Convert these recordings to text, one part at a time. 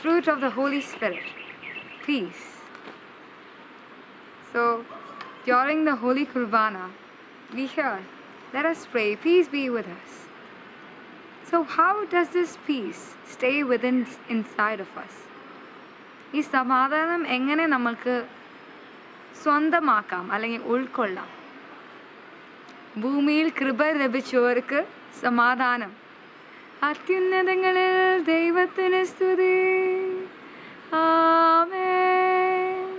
fruit of the Holy Spirit, peace. So, during the Holy Kurbana, we hear, let us pray, peace be with us. So, how does this peace stay within inside of us? ഈ സമാധാനം എങ്ങനെ നമ്മൾക്ക് സ്വന്തമാക്കാം അല്ലെങ്കിൽ ഉൾക്കൊള്ളാം ഭൂമിയിൽ കൃപ ലഭിച്ചവർക്ക് സമാധാനം അത്യുന്നതങ്ങളിൽ ദൈവത്തിന് സ്തുതി. ആമേൻ.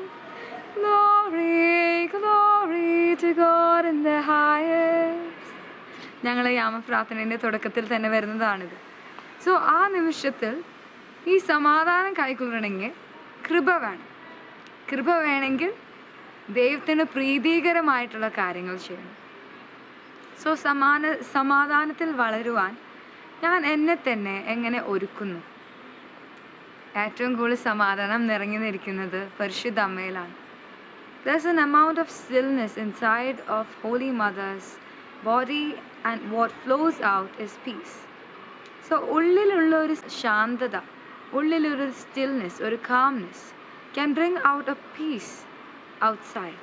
Glory, glory. ഞങ്ങൾ യാമപ്രാർത്ഥനയുടെ തുടക്കത്തിൽ തന്നെ വരുന്നതാണിത്. സോ ആ നിമിഷത്തിൽ ഈ സമാധാനം കൈക്കൊള്ളണമെങ്കിൽ കൃപ വേണം. കൃപ വേണമെങ്കിൽ ദൈവത്തിന് പ്രീതികരമായിട്ടുള്ള കാര്യങ്ങൾ ചെയ്യണം. സോ സമാന സമാധാനത്തിൽ വളരുവാൻ ഞാൻ എന്നെ തന്നെ എങ്ങനെ ഒരുക്കുന്നു? ഏറ്റവും കൂടുതൽ സമാധാനം നിറഞ്ഞു നിൽക്കുന്നത് പരിശുദ്ധ അമ്മയിലാണ് There's an amount of stillness inside of holy Mother's body and what flows out is peace. So ഉള്ളിലുള്ള ഒരു ശാന്തത ഉള്ളിലൊരു സ്റ്റിൽനെസ് ഒരു calmness can bring out a peace outside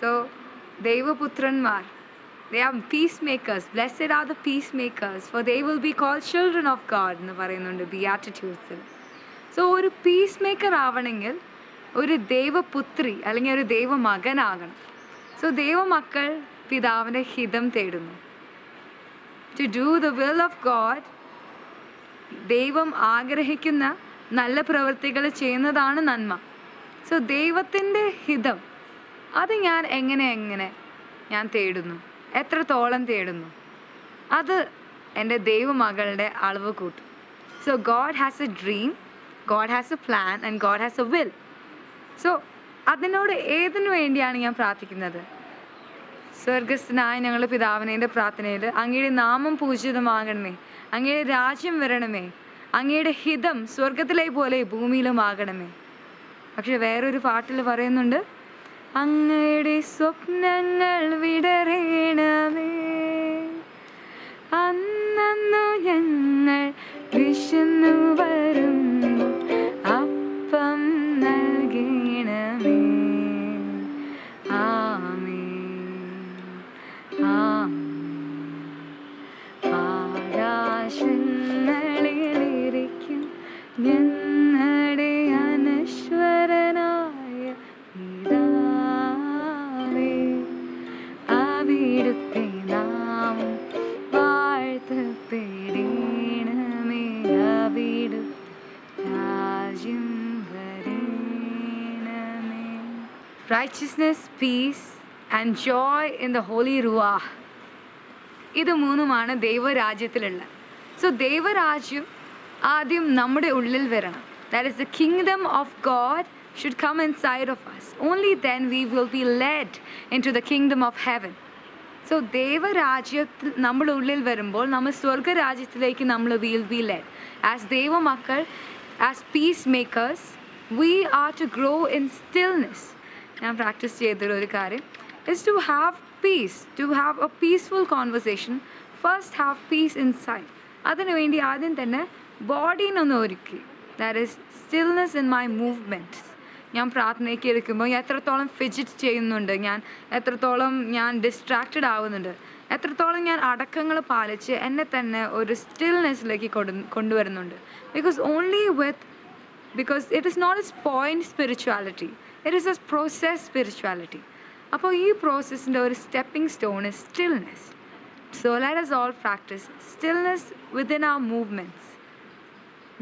so ദൈവപുത്രന്മാർ they are peace makers blessed are the peace makers for they will be call children of God എന്ന് പറയുന്നുണ്ട് ബിയാറ്റിറ്റ്യൂഡ്സിൽ so ഒരു peace maker ആവണമെങ്കിൽ ഒരു ദൈവപുത്രി അല്ലെങ്കിൽ ഒരു ദൈവമകനാകണം. സോ ദൈവമക്കൾ പിതാവിന്റെ ഹിതം തേടുന്നു. To do the will of God ദൈവം ആഗ്രഹിക്കുന്ന നല്ല പ്രവൃത്തികൾ ചെയ്യുന്നതാണ് നന്മ. സോ ദൈവത്തിന്റെ ഹിതം അത് ഞാൻ എങ്ങനെ എങ്ങനെ ഞാൻ തേടുന്നു? എത്രത്തോളം തേടുന്നു? അത് എന്റെ ദൈവമകളുടെ അളവ് കൂട്ടും. So God has a dream God has a plan and God has a will so അതിനോട് ഏതിനു വേണ്ടിയാണ് ഞാൻ പ്രാർത്ഥിക്കുന്നത്? സ്വർഗസ്ഥനായ ഞങ്ങളുടെ പിതാവിനേന്റെ പ്രാർത്ഥനയിൽ അങ്ങയുടെ നാമം പൂജിതമാകണമേ അങ്ങയുടെ രാജ്യം വരണമേ അങ്ങയുടെ ഹിതം സ്വർഗത്തിലെ പോലെ ഭൂമിയിലും ആകണമേ പക്ഷെ വേറൊരു പാട്ടിൽ പറയുന്നുണ്ട് അങ്ങയുടെ സ്വപ്നങ്ങൾ വിടറേണമേ ആകാശങ്ങളിലിരിക്കും ഞങ്ങളുടെ അനശ്വരനായ പിതാവേ അവിടുത്തെ നാമം വാഴ്ത്തപ്പെടണമേ അവിടു രാജ്യം വരണമേ. Righteousness, peace, and joy in the Holy Ruach. ഇത് മൂന്നുമാണ് ദൈവരാജ്യത്തിലുള്ള സോ ദൈവരാജ്യം ആദ്യം നമ്മുടെ ഉള്ളിൽ വരണം. That is the kingdom of God should come inside of us only we be led into the kingdom of heaven so ദൈവരാജ്യത്തിൽ നമ്മുടെ ഉള്ളിൽ വരുമ്പോൾ നമ്മൾ സ്വർഗരാജ്യത്തിലേക്ക് നമ്മൾ വിൽ ബി ലെഡ് ആസ് ദൈവമക്കൾ as peace makers we are to grow in stillness ഞാൻ practice ചെയ്തിട്ടുള്ള ഒരു കാര്യം. Is to have peace to have a peaceful conversation first have peace inside അതിനു വേണ്ടി ആദ്യം തന്നെ ബോഡീനൊന്ന് ഒരുക്കി. That is stillness in my movements ഞാൻ പ്രാർത്ഥനയ്ക്ക് ഇരിക്കുമ്പോൾ എത്രത്തോളം ഫിജിറ്റ് ചെയ്യുന്നുണ്ട് ഞാൻ എത്രത്തോളം ഞാൻ ഡിസ്ട്രാക്റ്റഡ് ആവുന്നുണ്ട് എത്രത്തോളം ഞാൻ അടക്കങ്ങൾ പാലിച്ച് എന്നെ തന്നെ ഒരു സ്റ്റിൽനെസ്സിലേക്ക് കൊണ്ടു കൊണ്ടുവരുന്നുണ്ട്. Because only with because it is not as point spirituality it is as process spirituality അപ്പോൾ ഈ പ്രോസസ്സിന്റെ ഒരു stepping stone is stillness So let us all practice stillness within our movements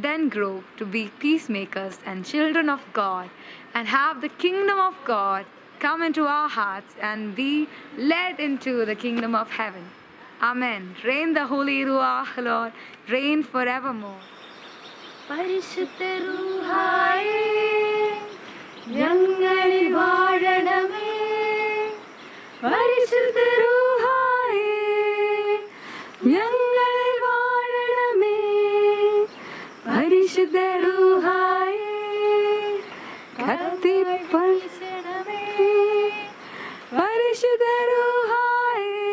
then grow to be peacemakers and children of God and have the kingdom of God come into our hearts and be led into the kingdom of heaven. Amen. Reign the Holy Ruach, Lord. Reign forevermore. പരിശുദ്ധ റൂഹായേ ഞങ്ങളിൽ വാഴണമേ ಕತ್ತಿಪ್ಪಳಿಸೆಡು ಹಾಯೇ ಕತ್ತಿಪ್ಪಳಿಸೆಡವೇ ಪರಿಶುದ್ಧರು ಹಾಯೇ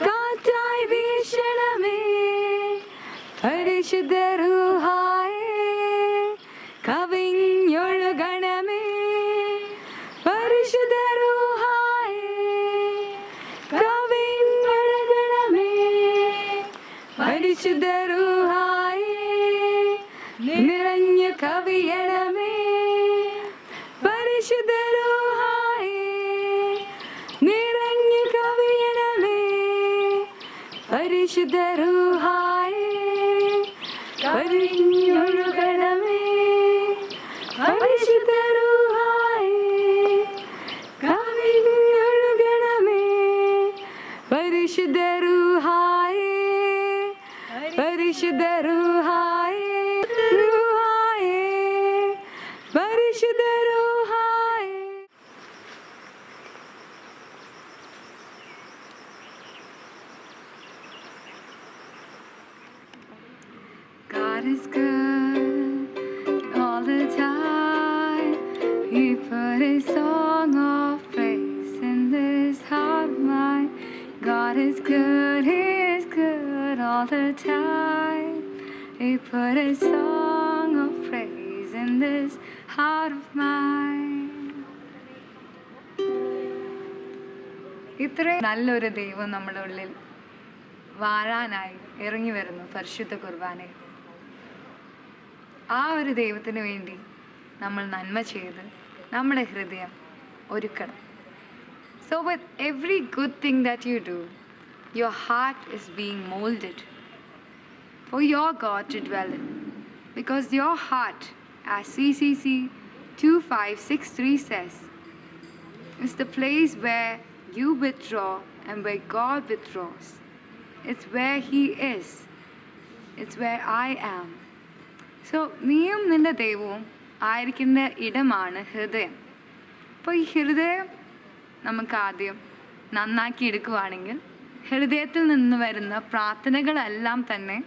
ಕಾಚಾಯ್ ವೀಕ್ಷಣವೇ ಪರಿಶುದ್ಧರು ಹಾಯೇ ಕವಿಯೊಳಗಣಮೇ ಪರಿಶುದ್ಧರು ಹಾಯೇ ಕವಿಯೊಳಗಣಮೇ ಪರಿಶುದ್ಧರು ಹಾಯೇ നിറഞ്ഞു കവിയണമേ. പരിശുദ്ധ റൂഹായേ നിറഞ്ഞു കവിയണമേ. പരിശുദ്ധ റൂഹായേ കവിഞ്ഞൊഴുകണമേ പരിശുദ്ധ റൂഹായേ കവിഞ്ഞൊഴുകണമേ പരിശുദ്ധ റൂഹായേ പരിശുദ്ധ റൂഹായേ റൂഹായേ പരിശുദ്ധ റൂഹായേ God is good all the time. He put a song of praise in this heart of mine. God is good, He is good all the time. He put a song of praise in this heart of mine. ഇത്രയും നല്ലൊരു ദൈവം നമ്മുടെ ഉള്ളിൽ വാഴാനായി ഇറങ്ങി വരുന്നു പരിശുദ്ധ കുർബാനയിൽ ആ ഒരു ദൈവത്തിന് വേണ്ടി നമ്മൾ നന്മ ചെയ്ത് നമ്മുടെ ഹൃദയം ഒരുക്കണം so with every good thing that you do your heart is being moulded for your God to dwell in. Because your heart, as CCC 2563 says, is the place where you withdraw and where God withdraws. It's where He is. It's where I am. So നീയും നിന്റെ ദൈവവും ആയിരിക്കേണ്ട ഇടമാണ് ഹൃദയം. അപ്പോൾ ഈ ഹൃദയം നമുക്ക് ആദ്യം നന്നാക്കി എടുക്കുവാണെങ്കിൽ ഹൃദയത്തിൽ നിന്ന് വരുന്ന പ്രാർത്ഥനകളെല്ലാം തന്നെ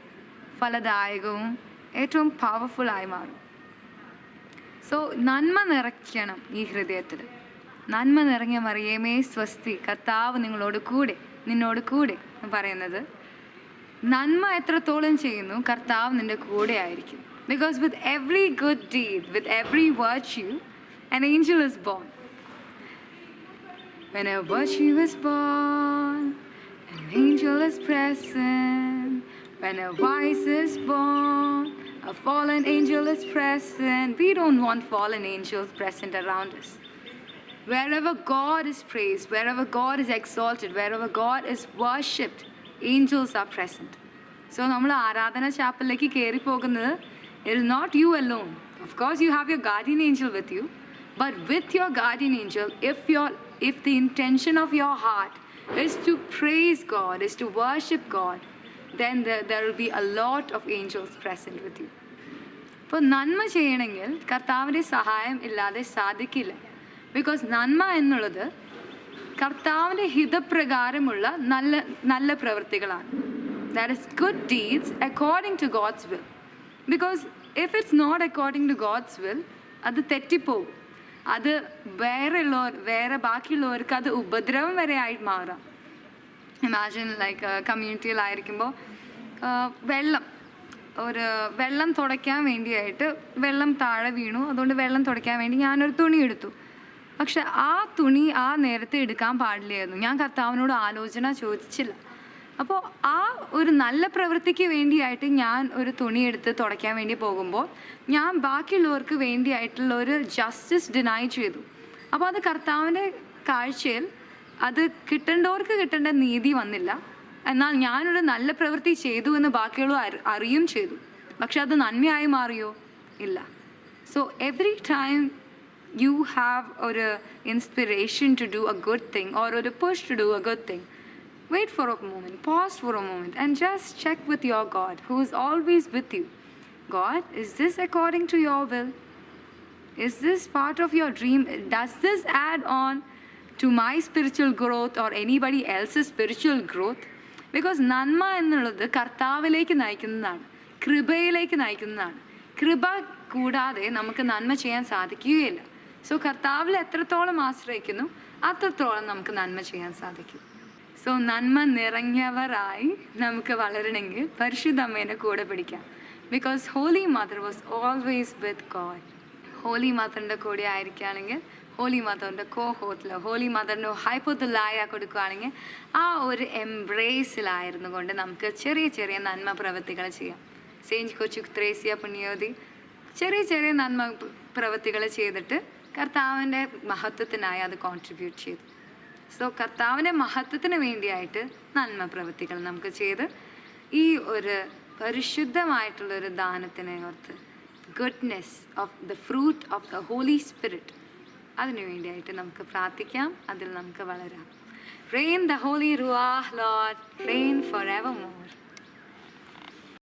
ഫലദായകവും ഏറ്റവും പവർഫുള്ളായി മാറും. സോ നന്മ നിറയ്ക്കണം ഈ ഹൃദയത്തിൽ. നന്മ നിറഞ്ഞ മറിയമേ സ്വസ്തി കർത്താവ് നിങ്ങളോട് കൂടെ നിന്നോട് കൂടെ പറയുന്നത് നന്മ എത്രത്തോളം ചെയ്യുന്നു കർത്താവ് നിന്റെ കൂടെ ആയിരിക്കും. Because with every good deed with every virtue an angel is born when a virtue is born an angel is present when a vice is born a fallen angel is present we don't want fallen angels present around us Wherever God is praised, wherever God is exalted, wherever God is worshipped, angels are present. So നമ്മൾ ആരാധന ചാപ്പലിലേക്ക് കയറി പോകുന്നത് it is not you alone of course you have your guardian angel with you but with your guardian angel if your if the intention of your heart is to praise God is to worship God then there will be a lot of angels present with you ഇപ്പോൾ നന്മ ചെയ്യണമെങ്കിൽ കർത്താവിന്റെ സഹായം ഇല്ലാതെ സാധിക്കില്ല. Because നന്മ എന്നുള്ളത് കർത്താവിന്റെ ഹിതപ്രകാരമുള്ള നല്ല നല്ല പ്രവൃത്തികളാണ്. That is good deeds according to God's will because if it's not according to God's will അത് തെറ്റിപ്പോവും. അത് വേറെ ഉള്ളവർ വേറെ ബാക്കിയുള്ളവർക്ക് അത് ഉപദ്രവം വരെ ആയിട്ട് മാറാം. ഇമാജിൻ ലൈക്ക് കമ്മ്യൂണിറ്റിയിലായിരിക്കുമ്പോൾ വെള്ളം. ഒരു വെള്ളം തുടയ്ക്കാൻ വേണ്ടിയായിട്ട് വെള്ളം താഴെ വീണു. അതുകൊണ്ട് വെള്ളം തുടയ്ക്കാൻ വേണ്ടി ഞാനൊരു തുണി എടുത്തു. പക്ഷെ ആ തുണി ആ നേരത്തെ എടുക്കാൻ പാടില്ലായിരുന്നു. ഞാൻ കർത്താവിനോട് ആലോചന ചോദിച്ചില്ല. അപ്പോൾ ആ ഒരു നല്ല പ്രവൃത്തിക്ക് വേണ്ടിയായിട്ട് ഞാൻ ഒരു തുണി എടുത്ത് തുടയ്ക്കാൻ വേണ്ടി പോകുമ്പോൾ ഞാൻ ബാക്കിയുള്ളവർക്ക് വേണ്ടിയായിട്ടുള്ള ഒരു ജസ്റ്റിസ് ഡിനൈ ചെയ്തു. അപ്പോൾ അത് കർത്താവിന്റെ കാഴ്ചയിൽ അത് കിട്ടേണ്ടവർക്ക് കിട്ടേണ്ട നീതി വന്നില്ല. എന്നാൽ ഞാനൊരു നല്ല പ്രവൃത്തി ചെയ്തു എന്ന് ബാക്കിയുള്ളവർ അറിയും ചെയ്തു. പക്ഷെ അത് നന്മയായി മാറിയോ? ഇല്ല. So every time you have ഒരു inspiration to do a good thing or ഒരു push to do a good thing wait for a moment pause for a moment and just check with your god who is always with you god is this according to your will is this part of your dream does this add on to my spiritual growth or anybody else's spiritual growth because നന്മ എന്നുള്ളത് കർത്താവിലേക്ക് നയിക്കുന്നതാണ് കൃപയിലേക്ക് നയിക്കുന്നതാണ് കൃപ കൂടാതെ നമുക്ക് നന്മ ചെയ്യാൻ സാധിക്കുകയില്ല so കർത്താവിൽ എത്രത്തോളം ആശ്രയിക്കുന്നു അത്രത്തോളം നമുക്ക് നന്മ ചെയ്യാൻ സാധിക്കും സോ നന്മ നിറഞ്ഞവരായി നമുക്ക് വളരണമെങ്കിൽ പരിശുദ്ധ അമ്മേനെ കൂടെ പിടിക്കാം. Because Holy Mother was always with God Holy മദറിന്റെ കൂടെ ആയിരിക്കുകയാണെങ്കിൽ ഹോലി മദറിന്റെ കോ ഹോത്തിലോ ഹോലി മദറിന് ഹൈപ്പോത്തിലായ കൊടുക്കുകയാണെങ്കിൽ ആ ഒരു എംബ്രേസിലായിരുന്നു കൊണ്ട് നമുക്ക് ചെറിയ ചെറിയ നന്മ പ്രവൃത്തികൾ ചെയ്യാം. സെയിന്റ് കൊച്ചു ത്രേസ്യ പുണ്യോതി ചെറിയ ചെറിയ നന്മ പ്ര- പ്രവൃത്തികൾ ചെയ്തിട്ട് കർത്താവിന്റെ മഹത്വത്തിനായി അത് കോൺട്രിബ്യൂട്ട് ചെയ്തു. സോ കർത്താവിന്റെ മഹത്വത്തിന് വേണ്ടിയായിട്ട് നന്മ പ്രവൃത്തികൾ നമുക്ക് ചെയ്ത് ഈ ഒരു പരിശുദ്ധമായിട്ടുള്ളൊരു ദാനത്തിനെ ഓർത്ത് goodness of the fruit of the Holy Spirit അതിനു വേണ്ടിയായിട്ട് നമുക്ക് പ്രാർത്ഥിക്കാം. അതിൽ നമുക്ക് വളരാം. Rain the Holy Ruah Lord rain for ever more